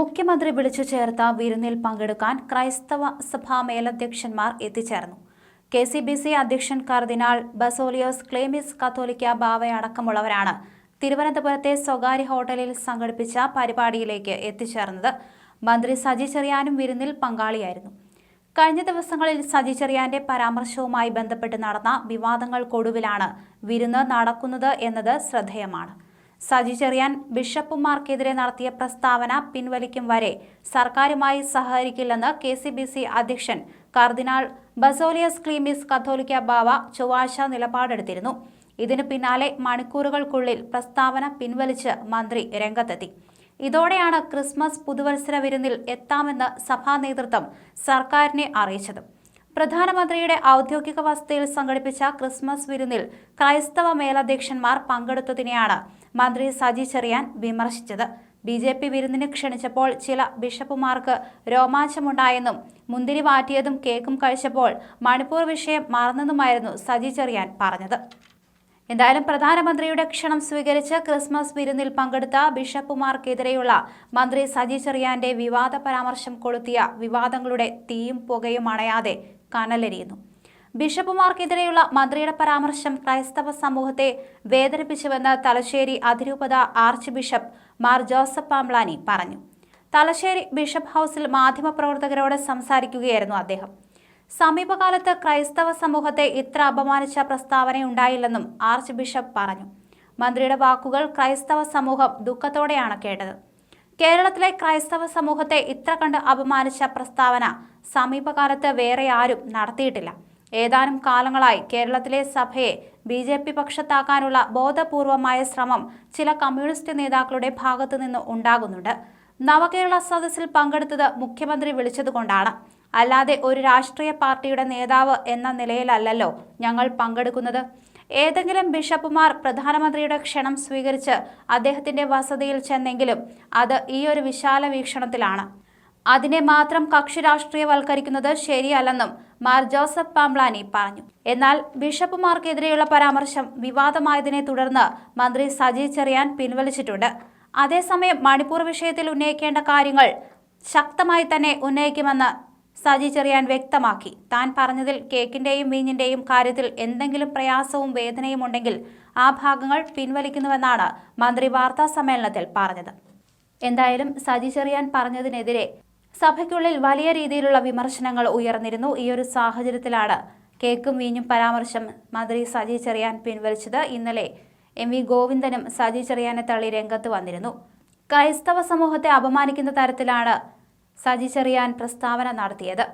മുഖ്യമന്ത്രി വിളിച്ചു ചേർത്ത വിരുന്നിൽ പങ്കെടുക്കാൻ ക്രൈസ്തവ സഭാ മേലധ്യക്ഷന്മാർ എത്തിച്ചേർന്നു. കെ സി ബി സി അധ്യക്ഷൻ കർദിനാൾ ബസോലിയോസ് ക്ലേമിസ് കത്തോലിക്ക ബാവയടക്കമുള്ളവരാണ് തിരുവനന്തപുരത്തെ സ്വകാര്യ ഹോട്ടലിൽ സംഘടിപ്പിച്ച പരിപാടിയിലേക്ക് എത്തിച്ചേർന്നത്. മന്ത്രി സജി ചെറിയാനും വിരുന്നിൽ പങ്കാളിയായിരുന്നു. കഴിഞ്ഞ ദിവസങ്ങളിൽ സജി ചെറിയാന്റെ പരാമർശവുമായി ബന്ധപ്പെട്ട് നടന്ന വിവാദങ്ങൾക്കൊടുവിലാണ് വിരുന്ന് നടക്കുന്നത് എന്നത് ശ്രദ്ധേയമാണ്. സജി ചെറിയാൻ ബിഷപ്പുമാർക്കെതിരെ നടത്തിയ പ്രസ്താവന പിൻവലിക്കും വരെ സർക്കാരുമായി സഹകരിക്കില്ലെന്ന് കെ സി ബി സി അധ്യക്ഷൻ കർദിനാൾ ബസോലിയസ് ക്ലീമിസ് കത്തോലിക്ക ബാവ ചൊവ്വാഴ്ച നിലപാടെടുത്തിരുന്നു. ഇതിനു പിന്നാലെ മണിക്കൂറുകൾക്കുള്ളിൽ പ്രസ്താവന പിൻവലിച്ച് മന്ത്രി രംഗത്തെത്തി. ഇതോടെയാണ് ക്രിസ്മസ് പുതുവത്സര വിരുന്നിൽ എത്താമെന്ന് സഭാ നേതൃത്വം സർക്കാരിനെ അറിയിച്ചത്. പ്രധാനമന്ത്രിയുടെ ഔദ്യോഗിക വസതിയിൽ സംഘടിപ്പിച്ച ക്രിസ്മസ് വിരുന്നിൽ ക്രൈസ്തവ മേലധ്യക്ഷന്മാർ പങ്കെടുത്തതിനെയാണ് മന്ത്രി സജി ചെറിയാൻ വിമർശിച്ചത്. ബി ജെ പി വിരുന്നിന് ക്ഷണിച്ചപ്പോൾ ചില ബിഷപ്പുമാർക്ക് രോമാഞ്ചമുണ്ടായെന്നും മുന്തിരി വാറ്റിയതും കേക്കും കഴിച്ചപ്പോൾ മണിപ്പൂർ വിഷയം മറന്നെന്നുമായിരുന്നു സജി ചെറിയാൻ പറഞ്ഞത്. എന്തായാലും പ്രധാനമന്ത്രിയുടെ ക്ഷണം സ്വീകരിച്ച് ക്രിസ്മസ് വിരുന്നിൽ പങ്കെടുത്ത ബിഷപ്പുമാർക്കെതിരെയുള്ള മന്ത്രി സജി ചെറിയാന്റെ വിവാദ പരാമർശം കൊളുത്തിയ വിവാദങ്ങളുടെ തീയും പുകയും അണയാതെ കനലെരിയുന്നു. ബിഷപ്പുമാർക്കെതിരെയുള്ള മന്ത്രിയുടെ പരാമർശം ക്രൈസ്തവ സമൂഹത്തെ വേദനിപ്പിച്ചുവെന്ന് തലശ്ശേരി അതിരൂപത archbishop Mar Joseph Pamplany പറഞ്ഞു. തലശ്ശേരി ബിഷപ്പ് ഹൗസിൽ മാധ്യമപ്രവർത്തകരോട് സംസാരിക്കുകയായിരുന്നു അദ്ദേഹം. സമീപകാലത്ത് ക്രൈസ്തവ സമൂഹത്തെ ഇത്ര അപമാനിച്ച പ്രസ്താവനയുണ്ടായില്ലെന്നും ആർച്ച് ബിഷപ്പ് പറഞ്ഞു. മന്ത്രിയുടെ വാക്കുകൾ ക്രൈസ്തവ സമൂഹം ദുഃഖത്തോടെയാണ് കേട്ടത്. കേരളത്തിലെ ക്രൈസ്തവ സമൂഹത്തെ ഇത്ര കണ്ട് അപമാനിച്ച പ്രസ്താവന സമീപകാലത്ത് വേറെ ആരും നടത്തിയിട്ടില്ല. ഏതാനും കാലങ്ങളായി കേരളത്തിലെ സഭയെ ബി ജെ പി പക്ഷത്താക്കാനുള്ള ബോധപൂർവമായ ശ്രമം ചില കമ്മ്യൂണിസ്റ്റ് നേതാക്കളുടെ ഭാഗത്തു നിന്ന് ഉണ്ടാകുന്നുണ്ട്. നവകേരള സദസ്സിൽ പങ്കെടുത്തത് മുഖ്യമന്ത്രി വിളിച്ചതുകൊണ്ടാണ്. അല്ലാതെ ഒരു രാഷ്ട്രീയ പാർട്ടിയുടെ നേതാവ് എന്ന നിലയിലല്ലല്ലോ ഞങ്ങൾ പങ്കെടുക്കുന്നത്. ഏതെങ്കിലും ബിഷപ്പുമാർ പ്രധാനമന്ത്രിയുടെ ക്ഷണം സ്വീകരിച്ച് അദ്ദേഹത്തിന്റെ വസതിയിൽ ചെന്നെങ്കിലും അത് ഈ ഒരു വിശാല വീക്ഷണത്തിലാണ്. അതിനെ മാത്രം കക്ഷി രാഷ്ട്രീയവൽക്കരിക്കുന്നത് ശരിയല്ലെന്നും മാർ ജോസഫ് പാംബ്ലാനി പറഞ്ഞു. എന്നാൽ ബിഷപ്പുമാർക്കെതിരെയുള്ള പരാമർശം വിവാദമായതിനെ തുടർന്ന് മന്ത്രി സജി ചെറിയാൻ പിൻവലിച്ചിട്ടുണ്ട്. അതേസമയം മണിപ്പൂർ വിഷയത്തിൽ ഉന്നയിക്കേണ്ട കാര്യങ്ങൾ ശക്തമായി തന്നെ ഉന്നയിക്കുമെന്ന് സജി ചെറിയാൻ വ്യക്തമാക്കി. താൻ പറഞ്ഞതിൽ കേക്കിന്റെയും വീഞ്ഞിന്റെയും കാര്യത്തിൽ എന്തെങ്കിലും പ്രയാസവും വേദനയും ഉണ്ടെങ്കിൽ ആ ഭാഗങ്ങൾ പിൻവലിക്കുന്നുവെന്നാണ് മന്ത്രി വാർത്താ സമ്മേളനത്തിൽ പറഞ്ഞത്. എന്തായാലും സജി ചെറിയാൻ പറഞ്ഞതിനെതിരെ സഭയ്ക്കുള്ളിൽ വലിയ രീതിയിലുള്ള വിമർശനങ്ങൾ ഉയർന്നിരുന്നു. ഈ ഒരു സാഹചര്യത്തിലാണ് കേക്കും വീഞ്ഞും പരാമർശം മന്ത്രി സജി ചെറിയാൻ പിൻവലിച്ചത്. ഇന്നലെ എം വി ഗോവിന്ദനും സജി ചെറിയാനെ തള്ളി രംഗത്ത് വന്നിരുന്നു. ക്രൈസ്തവ സമൂഹത്തെ അപമാനിക്കുന്ന തരത്തിലാണ് സജി ചെറിയാൻ പ്രസ്താവന നടത്തിയത്.